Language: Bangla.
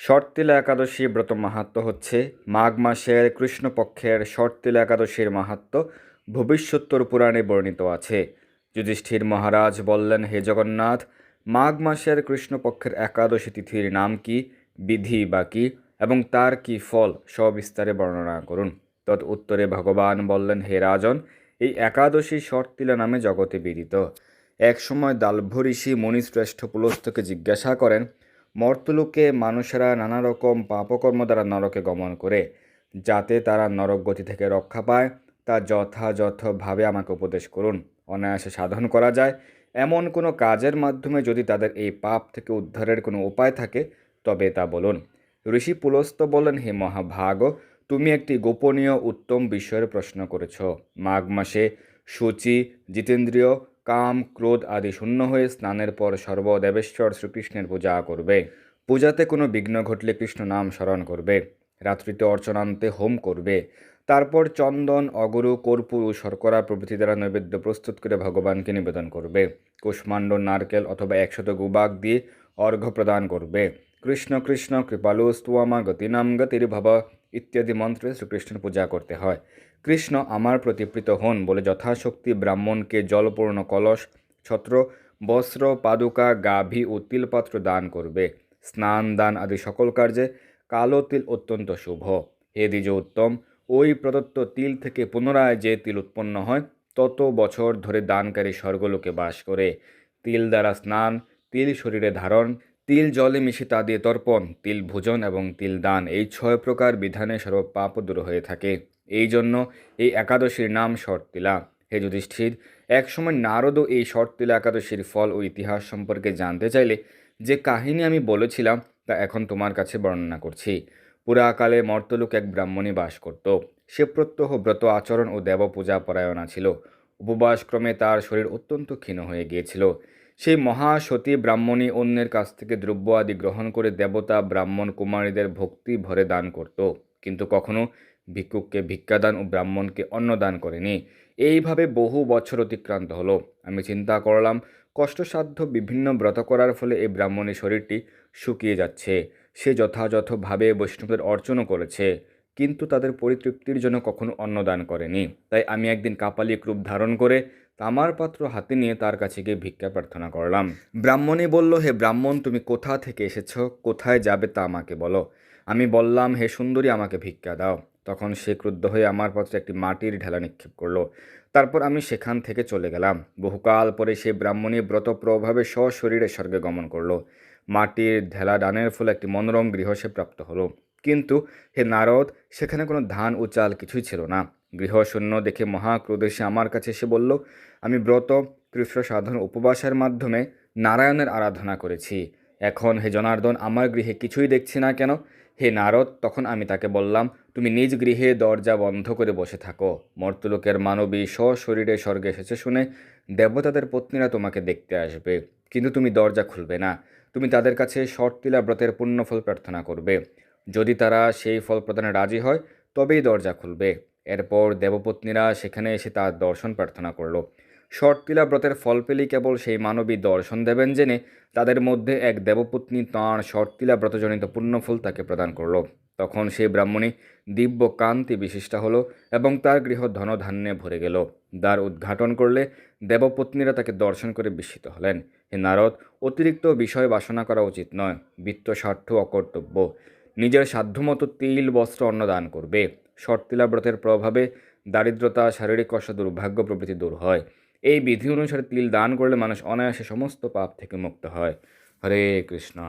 শর্তিলা একাদশী ব্রত মাহাত্ম হচ্ছে। মাঘ মাসের কৃষ্ণপক্ষের শর্তিলা একাদশীর মাহাত্ম ভবিষ্যোত্তর পুরাণে বর্ণিত আছে। যুধিষ্ঠির মহারাজ বললেন, হে জগন্নাথ, মাঘ মাসের কৃষ্ণপক্ষের একাদশী তিথির নাম কি, বিধি বা কি, এবং তার কি ফল সবিস্তারে বর্ণনা করুন। তৎ উত্তরে ভগবান বললেন, হে রাজন, এই একাদশী শর্তিলা নামে জগতে বিদিত। একসময় দালভ ঋষি মণিশ্রেষ্ঠ পুলস্থকে জিজ্ঞাসা করেন মর্তলোকে মানুষেরা নানা রকম পাপকর্ম দ্বারা নরকে গমন করে, যাতে তারা নরক গতি থেকে রক্ষা পায়। তা যথাযথভাবে আমাকে উপদেশ করুন, অনায়াসে সাধন করা যায়। এমন কোনো কাজের মাধ্যমে যদি তাদের এই পাপ থেকে উদ্ধারের কোনো উপায় থাকে, তবে তা বলুন। ঋষি পুলস্ত বলেন হে মহাভাগ, তুমি একটি গোপনীয় উত্তম বিষয়ের প্রশ্ন করেছ। মাঘ মাসে সূচি, জিতেন্দ্রীয় কাম, ক্রোধ আদি শূন্য হয়ে স্নানের পর সর্বদেবেশ্বর শ্রীকৃষ্ণের পূজা করবে। পূজাতে কোনো বিঘ্ন ঘটলে কৃষ্ণ নাম স্মরণ করবে। রাত্রিতে অর্চনান্তে হোম করবে। তারপর চন্দন, অগরু, কর্পূর ও শর্করা প্রভৃতি দ্বারা নৈবেদ্য প্রস্তুত করে ভগবানকে নিবেদন করবে। কুষ্মাণ্ড, নারকেল অথবা একশত গুবাক দিয়ে অর্ঘ্য প্রদান করবে। কৃষ্ণ কৃষ্ণ, কৃপালু, স্তুয়ামা, গতিনাম গতির ভব ইত্যাদি মন্ত্রে শ্রীকৃষ্ণের পূজা করতে হয়। কৃষ্ণ আমার প্রতিপ্রীত হন বলে যথাশক্তি ব্রাহ্মণকে জলপূর্ণ কলস, ছত্র, বস্ত্র, পাদুকা, গাভী ও তিলপাত্র দান করবে। স্নান, দান আদি সকল কার্যে কালো তিল অত্যন্ত শুভ। হে দ্বিজ উত্তম ওই প্রদত্ত তিল থেকে পুনরায় যে তিল উৎপন্ন হয়, তত বছর ধরে দানকারী স্বর্গলোকে বাস করে। তিল দ্বারা স্নান, তিল শরীরে ধারণ তিল জলে মিশে তা দিয়ে তর্পণ, তিল ভোজন এবং তিল দান, এই ছয় প্রকার বিধানে সর্ব পাপ দূর হয়ে থাকে। এই জন্য এই একাদশীর নাম শর্তিলা। হে যুধিষ্ঠির, একসময় নারদও এই শর্তিলা একাদশীর ফল ও ইতিহাস সম্পর্কে জানতে চাইলে যে কাহিনী আমি বলেছিলাম তা এখন তোমার কাছে বর্ণনা করছি। পুরাকালে মর্তলোক এক ব্রাহ্মণী বাস করত। সে প্রত্যহ ব্রত আচরণ ও দেবপূজা পরায়ণা ছিল। উপবাসক্রমে তার শরীর অত্যন্ত ক্ষীণ হয়ে গিয়েছিল। সেই মহাসতী ব্রাহ্মণী অন্যের কাছ থেকে দ্রব্য আদি গ্রহণ করে দেবতা, ব্রাহ্মণ কুমারীদের ভক্তি ভরে দান করত। কিন্তু কখনো ভিক্ষুককে ভিক্ষাদান ও ব্রাহ্মণকে অন্নদান করেনি। এইভাবে বহু বছর অতিক্রান্ত হলো। আমি চিন্তা করলাম, কষ্টসাধ্য বিভিন্ন ব্রত করার ফলে এই ব্রাহ্মণের শরীরটি শুকিয়ে যাচ্ছে। সে যথাযথভাবে বৈষ্ণবদের অর্চনও করেছে, কিন্তু তাদের পরিতৃপ্তির জন্য কখনো অন্নদান করেনি। তাই আমি একদিন কাপালি রূপ ধারণ করে তামার পাত্র হাতে নিয়ে তার কাছে গিয়ে ভিক্ষা প্রার্থনা করলাম। ব্রাহ্মণী বলল, হে ব্রাহ্মণ, তুমি কোথা থেকে এসেছ? কোথায় যাবে তা আমাকে বলো। আমি বললাম, হে সুন্দরী, আমাকে ভিক্ষা দাও। তখন সে ক্রুদ্ধ হয়ে আমার পাত্রে একটি মাটির ঢেলা নিক্ষেপ করল। তারপর আমি সেখান থেকে চলে গেলাম। বহুকাল পরে সে ব্রাহ্মণী ব্রত প্রভাবে স্বর্গে গমন করল। মাটির ঢেলা ডানের ফলে একটি মনোরম গৃহ সে প্রাপ্ত হলো। কিন্তু, হে নারদ, সেখানে কোনো ধান ও চাল কিছুই ছিল না। গৃহশূন্য দেখে মহাক্রোধে সে আমার কাছে এসে বলল, আমি ব্রত কৃষ্ণ সাধন উপবাসের মাধ্যমে নারায়ণের আরাধনা করেছি। এখন হে জনার্দন, আমার গৃহে কিছুই দেখছি না কেন? হে নারদ, তখন আমি তাকে বললাম, তুমি নিজ গৃহে দরজা বন্ধ করে বসে থাকো। মর্তলোকের মানবী সশরীরে স্বর্গে এসেছে শুনে দেবতাদের পত্নীরা তোমাকে দেখতে আসবে। কিন্তু তুমি দরজা খুলবে না। তুমি তাদের কাছে শর্তিলা ব্রতের পুণ্যফল প্রার্থনা করবে। যদি তারা সেই ফল প্রদানে রাজি হয় তবেই দরজা খুলবে। এরপর দেবপত্নীরা সেখানে এসে তার দর্শন প্রার্থনা করল। শর্তিলা ব্রতের ফল পেলেই কেবল সেই মানবী দর্শন দেবেন জেনে তাদের মধ্যে এক দেবপত্নী তাঁর শর্তিলা ব্রতজনিত পুণ্যফল তাকে প্রদান করল। তখন সেই ব্রাহ্মণী দিব্য কান্তি বিশিষ্টা হল এবং তার গৃহ ধনধান্যে ভরে গেল। দ্বার উদ্ঘাটন করলে দেবপত্নীরা তাকে দর্শন করে বিস্মিত হলেন। হে নারদ, অতিরিক্ত বিষয় বাসনা করা উচিত নয়। বিত্ত স্বার্থ অকর্তব্য। নিজের সাধ্যমতো তিল, বস্ত্র, অন্ন দান করবে। শর্তিলাব্রতের প্রভাবে দারিদ্রতা, শারীরিক কষ্ট, দুর্ভাগ্য প্রভৃতি দূর হয়। এই বিধি অনুসারে তিল দান করলে মানুষ অনায়াসে সমস্ত পাপ থেকে মুক্ত হয়। হরে কৃষ্ণ।